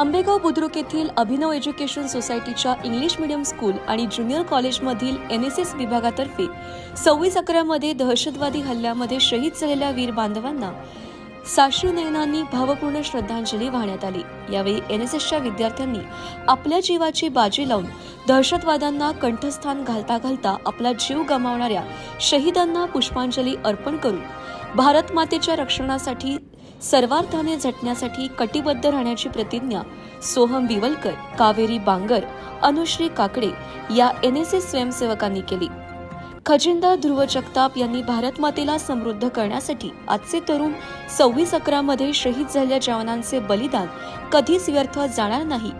आंबेगाव बुद्रुक येथील अभिनव एज्युकेशन सोसायटीच्या English medium school आणि ज्युनियर कॉलेजमधील एन एस एस विभागातर्फे सव्वीस अकरामध्ये दहशतवादी हल्ल्यामध्ये शहीद झालेल्या वीर बांधवांना साश्रुनयनांनी भावपूर्ण श्रद्धांजली वाहण्यात आली. यावेळी एन एस एसच्या विद्यार्थ्यांनी आपल्या जीवाची बाजी लावून दहशतवाद्यांना कंठस्थान घालता घालता आपला जीव गमावणाऱ्या शहीदांना पुष्पांजली अर्पण करून भारत मातेच्या रक्षणासाठी सर्वार्थाने झटण्यासाठी कटिबद्ध राहण्याची प्रतिज्ञा सोहम विवलकर कावेरी बांगर अनुश्री काकडे या एन एस एस स्वयंसेवकांनी केली. खजिनदार ध्रुव जगताप यांनी भारत मातेला समृद्ध करण्यासाठी आजचे तरुण सव्वीस अकरामध्ये शहीद झालेल्या जवानांचे बलिदान कधीच व्यर्थ जाणार नाही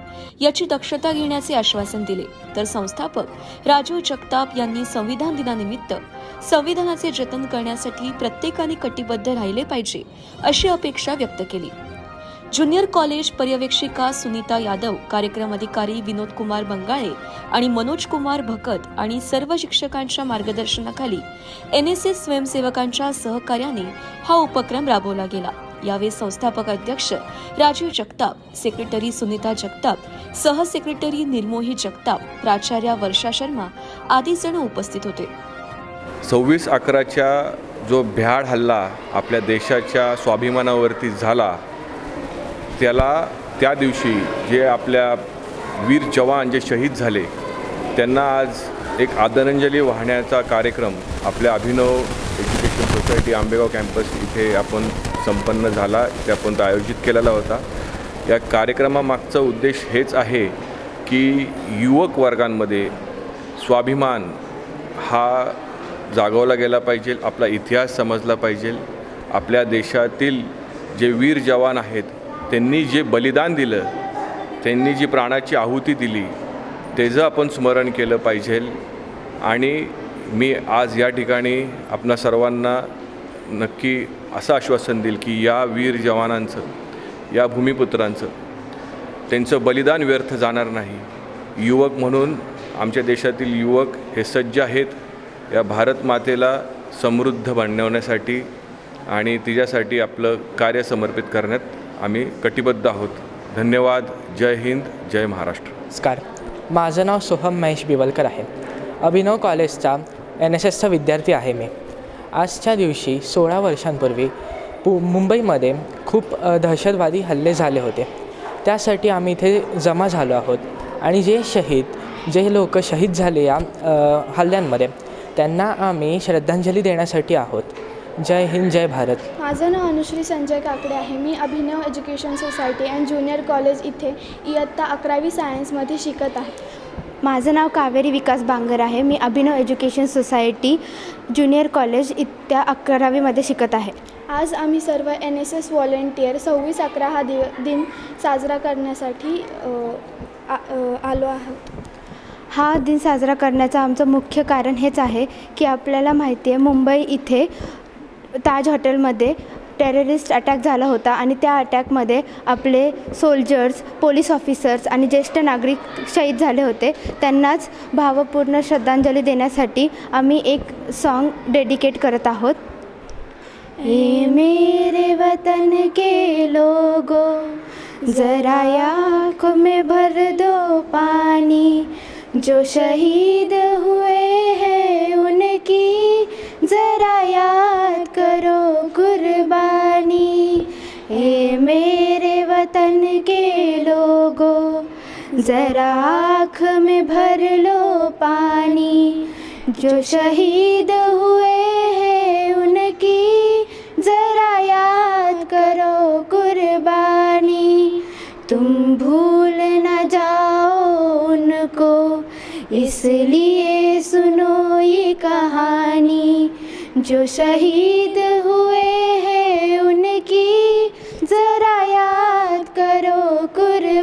याची दक्षता घेण्याचे आश्वासन दिले. तर संस्थापक राजीव जगताप यांनी संविधान दिनानिमित्त संविधानाचे जतन करण्यासाठी प्रत्येकाने कटिबद्ध राहिले पाहिजे अशी अपेक्षा व्यक्त केली. ज्युनियर कॉलेज पर्यवेक्षिका सुनीता यादव कार्यक्रम अधिकारी विनोद कुमार बंगाळे आणि मनोज कुमार भकत आणि सर्व शिक्षकांच्या मार्गदर्शनाखाली एन एस एस स्वयंसेवकांच्या सहकार्याने हा उपक्रम राबवला गेला. यावेळी संस्थापक अध्यक्ष राजीव जगताप सेक्रेटरी सुनीता जगताप सहसेक्रेटरी निर्मोही जगताप प्राचार्या वर्षा शर्मा आदी जण उपस्थित होते. सव्वीस अकराच्या जो भ्याड हल्ला आपल्या देशाच्या स्वाभिमानावरती झाला त्याला त्या दिवशी जे आपल्या वीर जवान जे शहीद झाले त्यांना आज एक आदरांजली वाहण्याचा कार्यक्रम आपल्या Abhinav education society Ambegaon campus इथे आपण संपन्न झाला इथे आपण आयोजित केलेला होता. या कार्यक्रमामागचा उद्देश हेच आहे की युवक वर्गांमध्ये स्वाभिमान हा जागवला गेला पाहिजे आपला इतिहास समजला पाहिजे. आपल्या देशातील जे वीर जवान आहेत त्यांनी जे बलिदान दिलं त्यांनी जी प्राणाची आहुती दिली त्याचं आपण स्मरण केलं पाहिजे. आणि मी आज या ठिकाणी आपणा सर्वांना नक्की असं आश्वासन देईल की या वीर जवानांचं या भूमिपुत्रांचं त्यांचं बलिदान व्यर्थ जाणार नाही. युवक म्हणून आमच्या देशातील युवक हे सज्ज आहेत. या भारत मातेला समृद्ध बनवण्यासाठी आणि तिच्यासाठी आपलं कार्य समर्पित करण्यात आम्ही कटिबद्ध आहोत. धन्यवाद. जय हिंद. जय महाराष्ट्र. नमस्कार. माझं नाव सोहम महेश बिवलकर आहे. अभिनव कॉलेजचा एन एस एसचा विद्यार्थी आहे मी. आजच्या दिवशी सोळा वर्षांपूर्वी पु मुंबईमध्ये खूप दहशतवादी हल्ले झाले होते. त्यासाठी आम्ही इथे जमा झालो आहोत. आणि जे शहीद जे लोक शहीद झाले या हल्ल्यांमध्ये त्यांना आम्ही श्रद्धांजली देण्यासाठी आहोत. जय हिंद जय भारत. माझं नाव अनुश्री संजय काकडे आहे. मी Abhinav education society and junior college इथे इयत्ता अकरावी सायन्समध्ये शिकत आहे. माझं नाव कावेरी विकास बांगर आहे. मी Abhinav education society junior college इत्या अकरावीमध्ये शिकत आहे. आज आम्ही सर्व एन एस एस व्हॉलेंटियर सव्वीस अकरा हा दिव दिन साजरा करण्यासाठी आ- आलो आहोत. हा दिन साजरा करण्याचं आमचं मुख्य कारण हेच आहे की आपल्याला माहिती आहे मुंबई इथे ताज हॉटेलमध्ये टेररिस्ट अटॅक झाला होता आणि त्या अटॅकमध्ये आपले सोल्जर्स पोलीस ऑफिसर्स आणि ज्येष्ठ नागरिक शहीद झाले होते. त्यांनाच भावपूर्ण श्रद्धांजली देण्यासाठी आम्ही एक सॉन्ग डेडिकेट करत आहोत. हे मेरे वतन के लोगो जरा आँखों में भर दो पानी जो शहीद हुए हे मेरे वतन के लोगों, जरा आँख में भर लो पानी। जो शहीद हुए हैं उनकी जरा याद करो कुर्बानी। तुम भूल न जाओ उनको, इसलिए सुनो ये कहानी। जो शहीद हुए हैं उनकी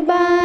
বাই